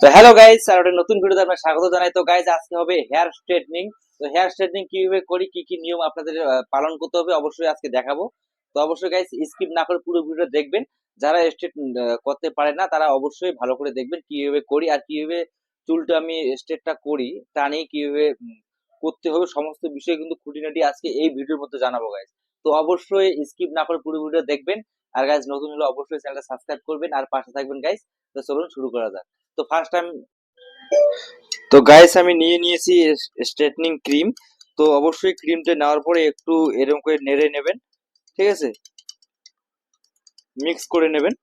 তো hello guys আর একটা নতুন ভিডিওতে আপনার স্বাগত জানাই। তো গাইস আজকে হবে হেয়ার স্ট্রেটনিং তো হেয়ার স্ট্রেটনিং কীভাবে করি, কি কি নিয়ম আপনাদের পালন করতে হবে অবশ্যই আজকে দেখাবো। তো অবশ্যই গাইস স্কিপ না করে পুরো ভিডিও দেখবেন। যারা স্ট্রেট করতে পারে না, তারা অবশ্যই ভালো করে দেখবেন কীভাবে করি আর কীভাবে চুলটা আমি স্ট্রেটটা করি, তা নিয়ে কীভাবে করতে হবে, সমস্ত বিষয় কিন্তু খুঁটিনাটি আজকে এই ভিডিওর মধ্যে জানাব গাইস তো অবশ্যই স্কিপ না করে পুরো ভিডিও দেখবেন। আর গাইস নতুন হলে অবশ্যই চ্যানেলটা সাবস্ক্রাইব করবেন আর পাশে থাকবেন গাইস তো চলুন শুরু করা যাক। তো ফার্স্ট টাইম তো গাইস আমি নিয়ে নিয়েছি স্ট্রেটনিং ক্রিম তো অবশ্যই ক্রিমটা নেওয়ার পরে একটু এরকম করে নেড়ে নেবেন, ঠিক আছে? মিক্স করে নেবেন।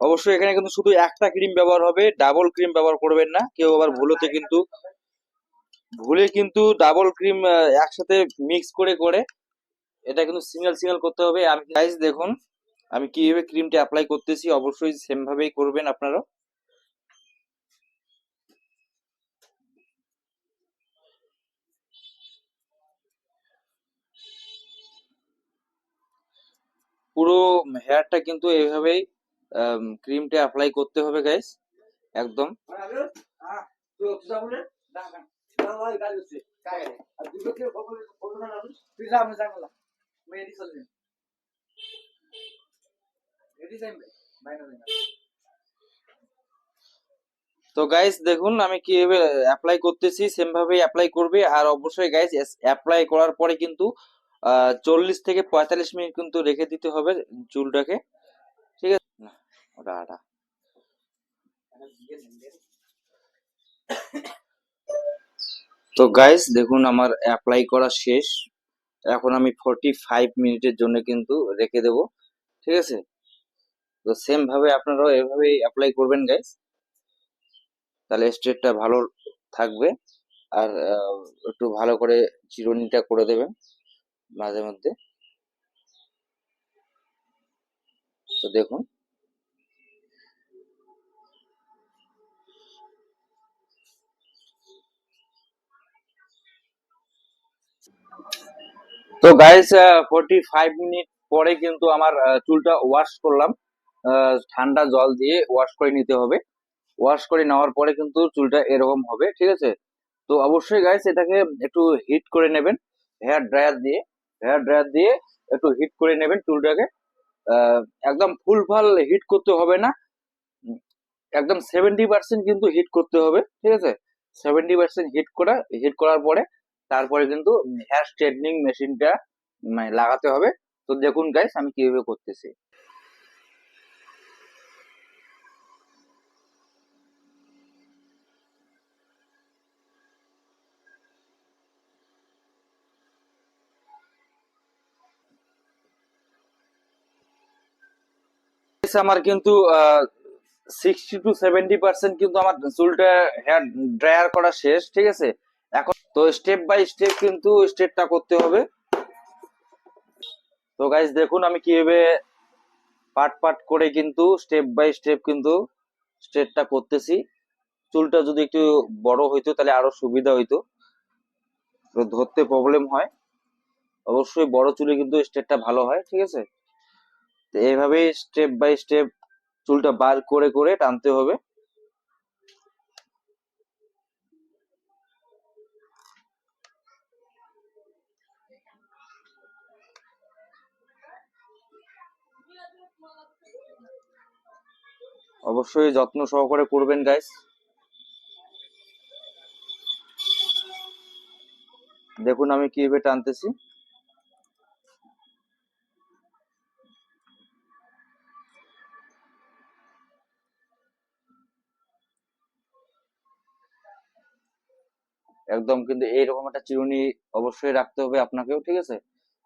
অবশ্যই এখানে কিন্তু শুধু একটা ক্রিম ব্যবহার হবে ডাবল ক্রিম ব্যবহার করবেন না। কেউ আবার ভুলোতে কিন্তু ভুলে কিন্তু ডাবল ক্রিম একসাথে মিক্স করে করে এটা কিন্তু সিঙ্গেল সিঙ্গেল করতে হবে। আমি গাইস দেখুন আমি কীভাবে ক্রিমটি অ্যাপ্লাই করতেছি, অবশ্যই সেম ভাবেই করবেন আপনারা পুরো হেয়ারটা কিন্তু এইভাবেই ক্রিমটা অ্যাপ্লাই করতে হবে গাইস একদম। তো গাইস দেখুন, আমি কীভাবে অ্যাপ্লাই করতেছি সেম ভাবেই অ্যাপ্লাই করবে। আর অবশ্যই গাইস অ্যাপ্লাই করার পরে কিন্তু চল্লিশ থেকে পঁয়তাল্লিশ মিনিট কিন্তু রেখে দিতে হবে চুলটাকে। ঠিক আছে? না, ওটা আটা। তো গাইস দেখুন, আমার অ্যাপ্লাই করা শেষ। এখন আমি ফর্টি ফাইভ মিনিটের জন্য কিন্তু রেখে দেব। ঠিক আছে? তো সেম ভাবে আপনারাও এভাবেই অ্যাপ্লাই করবেন গাইস তাহলে স্ট্রেটটা ভালো থাকবে। আর একটু ভালো করে চিরুনিটা করে দেবেন মাঝে মধ্যে। তো দেখুন। তো গাইস ফোর্টি ফাইভ মিনিট পরে কিন্তু আমার চুলটা ওয়াশ করলাম। ঠান্ডা জল দিয়ে ওয়াশ করে নিতে হবে। ওয়াশ করে নেওয়ার পরে কিন্তু চুলটা এরকম হবে, ঠিক আছে? তো অবশ্যই গাইস এটাকে একটু হিট করে নেবেন হেয়ার ড্রায়ার দিয়ে হেয়ার ড্রায়ার দিয়ে একটু হিট করে নেবেন চুলটাকে। একদম ফুল ফাল হিট করতে হবে না। একদম সেভেন্টি পার্সেন্ট কিন্তু হিট করতে হবে, ঠিক আছে? সেভেন্টি পার্সেন্ট হিট করা হিট করার পরে তারপরে কিন্তু হেয়ার স্ট্রেটনিং মেশিনটা লাগাতে হবে। তো দেখুন গাইস আমি কীভাবে করতেছি। Guys, আমার কিন্তু সিক্সটি টু সেভেন্টি পার্সেন্ট কিন্তু আমার চুলটা হেয়ার ড্রায়ার করা শেষ ঠিক আছে? এখন তো স্টেপ বাই স্টেপ কিন্তু স্টেপটা করতে হবে। তো গাইজ দেখুন আমি কীভাবে পার্ট পার্ট করে কিন্তু স্টেপ বাই স্টেপ কিন্তু স্ট্রেটটা করতেছি। চুলটা যদি একটু বড় হইতো তাহলে আরও সুবিধা হইতো। ধরতে প্রবলেম হয়। অবশ্যই বড় চুলে কিন্তু স্ট্রেটটা ভালো হয় ঠিক আছে? তো স্টেপ বাই স্টেপ চুলটা বার করে করে টানতে হবে। অবশ্যই যত্ন সহকারে করবেন গাইস দেখুন আমি কীভাবে টানতেছি। একদম কিন্তু এইরকম একটা চিরুনি অবশ্যই রাখতে হবে আপনাকেও, ঠিক আছে?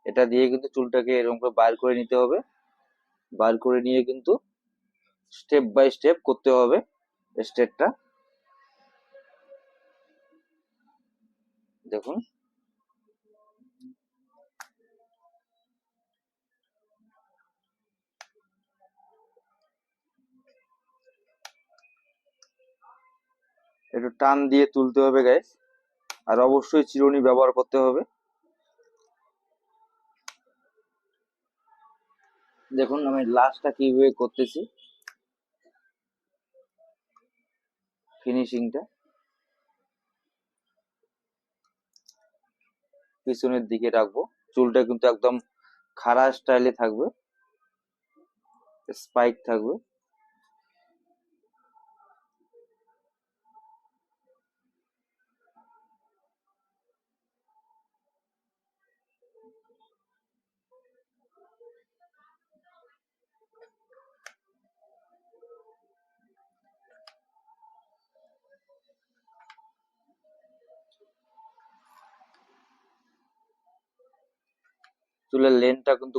এটা দিয়ে কিন্তু চুলটাকে এরকম করে বার করে নিতে হবে। বার করে নিয়ে কিন্তু স্টেপ বাই স্টেপ করতে হবে স্টেপটা দেখুন। একটু টান দিয়ে তুলতে হবে গাইস আর অবশ্যই চিরুনি ব্যবহার করতে হবে। দেখুন, আমি লাস্টটা কীভাবে করতেছি। ফিনিশিংটা পিছনের দিকে রাখব। চুলটা কিন্তু একদম খাড়া স্টাইলে থাকবে। স্পাইক থাকবে। চুলের লেনটা কিন্তু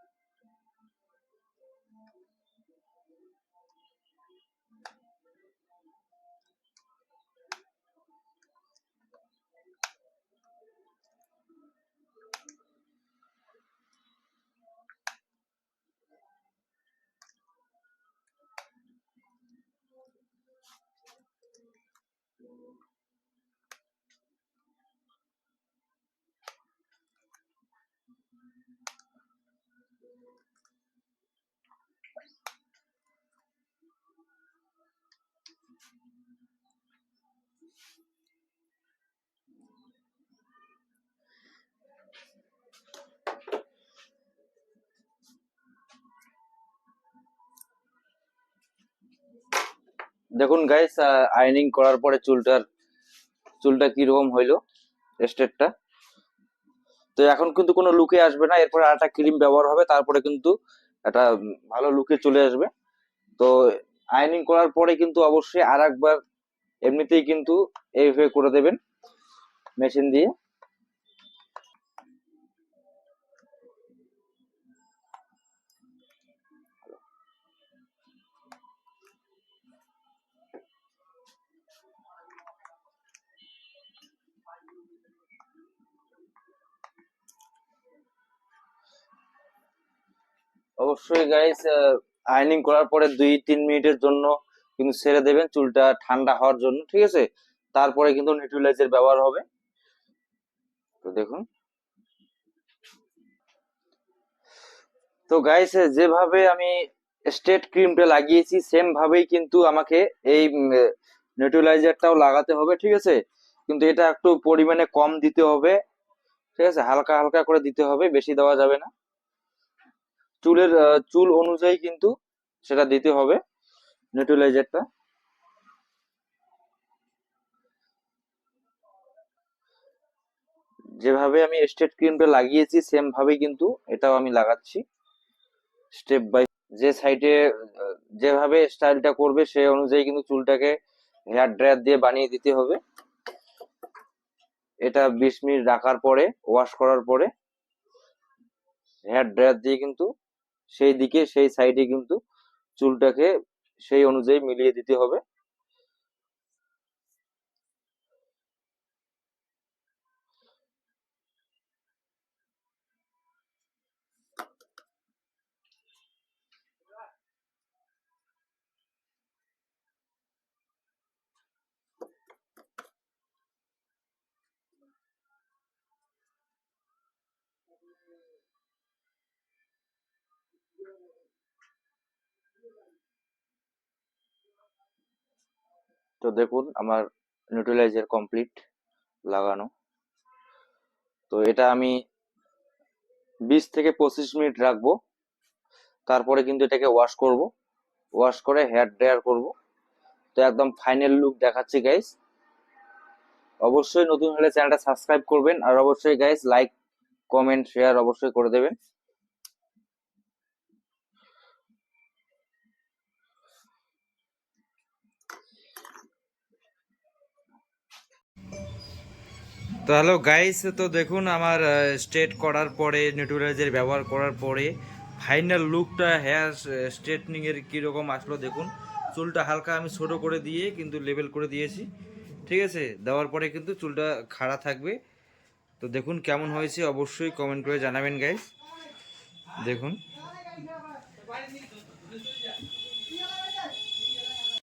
দেখুন গাইস আইনিং করার পরে চুলটার, চুলটা কীরকম হইল, স্টেটটা। তো এখন কিন্তু কোনো লুকে আসবে না, এরপরে আরেকটা ক্রিম ব্যবহার হবে, তারপরে কিন্তু একটা ভালো লুকে চলে আসবে। তো আইনিং করার পরে কিন্তু অবশ্যই আর একবার এমনিতেই কিন্তু এইভাবে করে দেবেন মেশিন দিয়ে। অবশ্যই গাইস আইনিং করার পরে দুই তিন মিনিটের জন্য কিন্তু ছেড়ে দেবেন, চুলটা ঠান্ডা হওয়ার জন্য, ঠিক আছে? তারপরে কিন্তু নিউট্রিলাইজার ব্যবহার হবে। তো দেখুন। তো গাইস যেভাবে আমি স্টেট ক্রিমটা লাগিয়েছি সেম ভাবেই কিন্তু আমাকে এই নিউট্রিলাইজারটাও লাগাতে হবে, ঠিক আছে? কিন্তু এটা একটু পরিমাণে কম দিতে হবে, ঠিক আছে? হালকা হালকা করে দিতে হবে, বেশি দেওয়া যাবে না। চুলের চুল অনুযায়ী কিন্তু সেটা দিতে হবে নিউট্রিলাইজারটা যেভাবে আমি স্টেট ক্রিমটা লাগিয়েছি সেম ভাবেই কিন্তু এটাও আমি লাগাচ্ছি। স্টেপ বাই, যে সাইডে, যেভাবে স্টাইলটা করবে সেই অনুযায়ী কিন্তু চুলটাকে হেয়ার ড্রায়ার দিয়ে বানিয়ে দিতে হবে। এটা বিশ মিনিট রাখার পরে, ওয়াশ করার পরে, হেয়ার ড্রায়ার দিয়ে কিন্তু সেই দিকে সেই সাইডে কিন্তু চুলটাকে সেই অনুযায়ী মিলিয়ে দিতে হবে। তো দেখুন, আমার নিউট্রিলাইজার কমপ্লিট লাগানো। তো এটা আমি বিশ থেকে পঁচিশ মিনিট রাখব। তারপরে কিন্তু এটাকে ওয়াশ করব। ওয়াশ করে হেয়ার ড্রায়ার করব। তো একদম ফাইনাল লুক দেখাচ্ছি গাইস অবশ্যই নতুন হলে চ্যানেলটা সাবস্ক্রাইব করবেন। আর অবশ্যই গাইস লাইক কমেন্ট শেয়ার অবশ্যই করে দেবেন। তো হ্যালো গাইস তো দেখুন আমার স্ট্রেট করার পরে নিউট্রিলাইজার ব্যবহার করার পরে ফাইনাল লুকটা হেয়ার স্ট্রেটনিং এর কীরকম আসলো দেখুন। চুলটা হালকা আমি ছোট করে দিয়ে কিন্তু লেবেল করে দিয়েছি। ঠিক আছে? দেওয়ার পরে কিন্তু চুলটা খাড়া থাকবে। তো দেখুন কেমন হয়েছে, অবশ্যই কমেন্ট করে জানাবেন গাইস দেখুন।